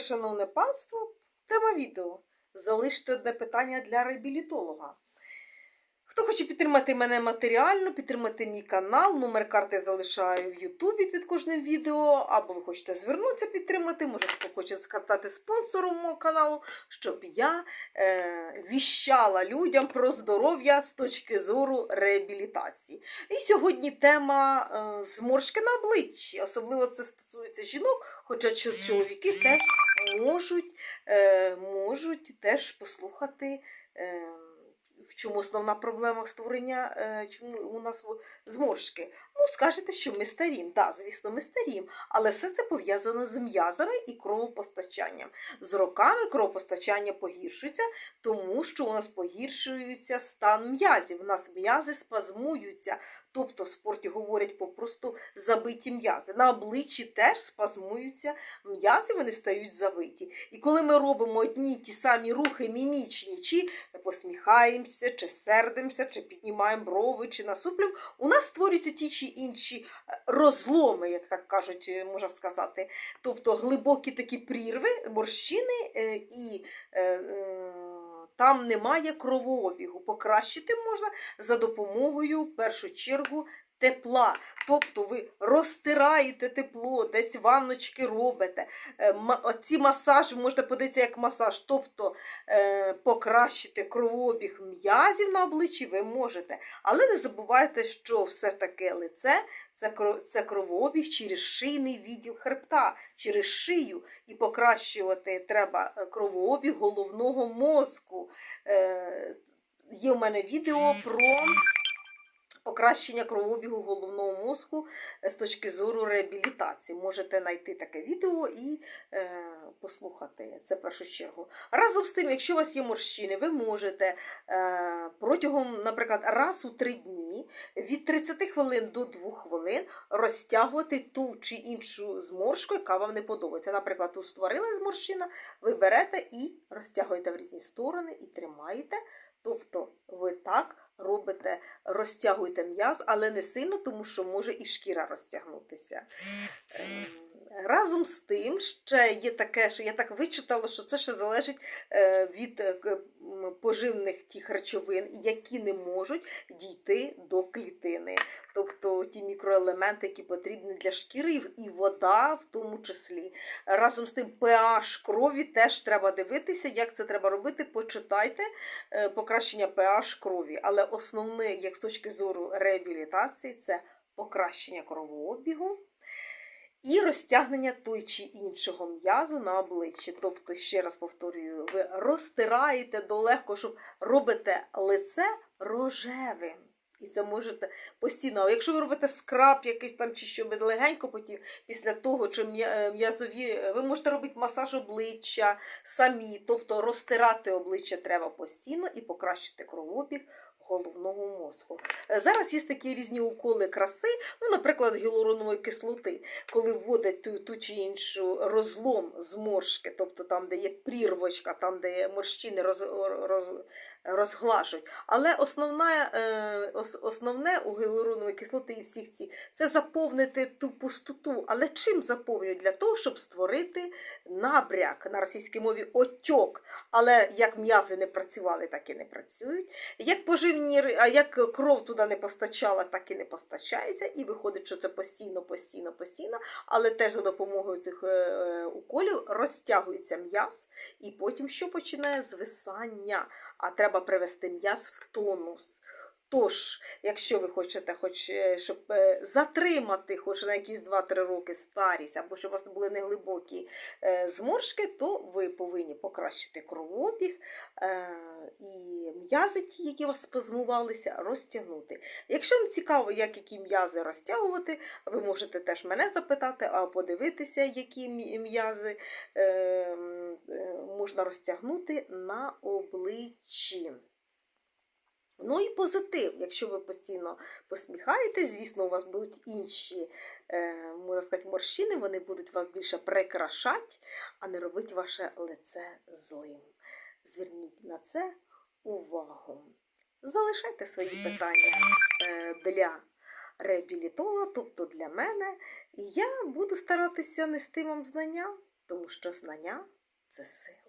Шановне панство. Тема відео. Залиште одне питання для реабілітолога. Хто хоче підтримати мене матеріально, підтримати мій канал, номер карти залишаю в Ютубі під кожним відео, або ви хочете звернутися підтримати, може хто хоче стати спонсором мого каналу, щоб я е, віщала людям про здоров'я з точки зору реабілітації. І сьогодні тема е, зморшки на обличчі. Особливо це стосується жінок, хоча чоловіки теж можуть, е, можуть теж послухати. Е, в чому основна проблема створення, е, чому у нас зморшки? Ну, скажете, що ми старім. Так, звісно, ми старім, але все це пов'язано з м'язами і кровопостачанням. З роками кровопостачання погіршується, тому що у нас погіршується стан м'язів. У нас м'язи спазмуються. Тобто в спорті говорять попросту забиті м'язи. На обличчі теж спазмуються м'язи, вони стають забиті. І коли ми робимо одні ті самі рухи мімічні, чи посміхаємося, чи сердимося, чи піднімаємо брови, чи насуплюємо, у нас створюються ті чи інші е, розломи, як так кажуть, е, можна сказати. Тобто глибокі такі прірви, морщини е, і. Там немає кровообігу. Покращити можна за допомогою, в першу чергу, тепла. Тобто ви розтираєте тепло, десь ванночки робите. Е, ма- Оці масажі можна подивитися як масаж. Тобто е, покращити кровообіг м'язів на обличчі ви можете. Але не забувайте, що все таки лице це, кровообіг через шийний відділ хребта, через шию. І покращувати треба е, кровообіг головного мозку. Є в мене відео про покращення кровообігу головного мозку е, з точки зору реабілітації. Можете знайти таке відео і е, послухати це в першу чергу. Разом з тим, якщо у вас є морщини, ви можете е, протягом, наприклад, раз у три дні від 30 хвилин до 2 хвилин розтягувати ту чи іншу зморшку, яка вам не подобається. Наприклад, тут створилась морщина, ви берете і розтягуєте в різні сторони і тримаєте. Тобто ви так робите, розтягуєте м'яз, але не сильно, тому що може і шкіра розтягнутися. Ем, Разом з тим, ще є таке, що я так вичитала, що це ще залежить е, від е, поживних тих речовин, які не можуть дійти до клітини. Тобто ті мікроелементи, які потрібні для шкіри, і вода в тому числі. Разом з тим, pH крові теж треба дивитися, як це треба робити. Почитайте е, покращення pH крові. Але основне, як з точки зору реабілітації, це покращення кровообігу і розтягнення той чи іншого м'язу на обличчі. Тобто, ще раз повторюю, ви розтираєте долегко, щоб робите лице рожевим. І це можете постійно. А якщо ви робите скраб якийсь там чи що легенько потім, після того, чи е, м'язові, ви можете робити масаж обличчя самі, тобто розтирати обличчя треба постійно і покращити кровообіг головного мозку. Е, Зараз є такі різні уколи краси, ну, наприклад, гіалуронової кислоти, коли вводять ту, ту чи іншу розлом зморшки, тобто там, де є прірвочка, там, де є морщини роз, роз, розглажують. Але основне, е, основне у гіалуронової кислоти і всіх ці це заповнити ту пустоту. Але чим заповнюють? Для того, щоб створити набряк на російській мові отьок. Але як м'язи не працювали, так і не працюють. Як поживні, а як кров туди не постачала, так і не постачається. І виходить, що це постійно, постійно, постійно. Але теж за допомогою цих е, е, уколів розтягується м'яз, і потім що починає звисання. А треба привести м'яз в тонус. Тож, якщо ви хочете, хоч, е, щоб е, затримати хоч на якісь 2-3 роки старість, або щоб у вас були неглибокі е, зморшки, то ви повинні покращити кровообіг і м'язи, ті, які у вас спазмувалися, розтягнути. Якщо вам цікаво, як які м'язи розтягувати, ви можете теж мене запитати, а подивитися, які м'язи е, м, е, можна розтягнути на обличчі. Ну і позитив. Якщо ви постійно посміхаєтесь, звісно, у вас будуть інші, е, можна сказати, морщини, вони будуть вас більше прикрашати, а не робити ваше лице злим. Зверніть на це увагу. Залишайте свої питання е, для реабілітолога, тобто для мене, і я буду старатися нести вам знання. тому що знання це сила.